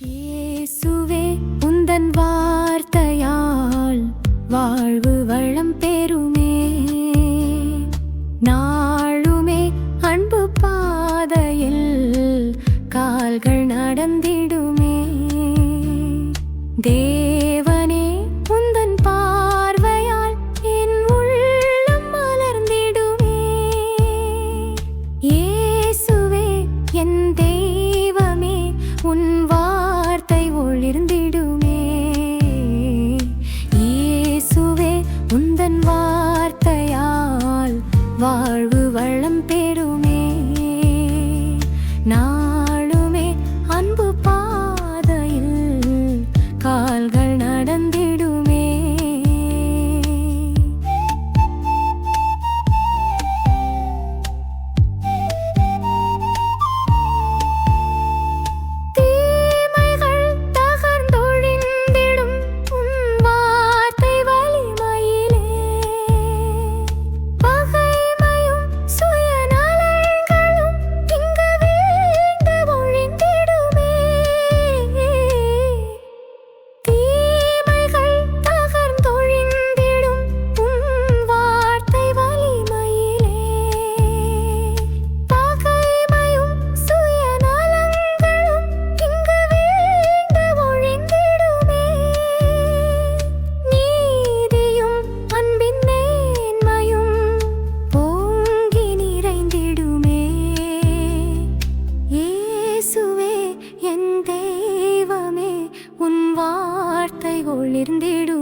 இயேசுவே உந்தன் வார்த்தையால் வாழ்வு வளம் பெறுமே. நாளுமே அன்பு பாதையில் கால்கள் நடந்திடுமே. தேவனே உந்தன் பார்வையால் என் உள்ளம் மலர்ந்திடுமே. இயேசுவே என் தெய்வமே உன் வாழ்வு ஒளிர்ந்திடுமே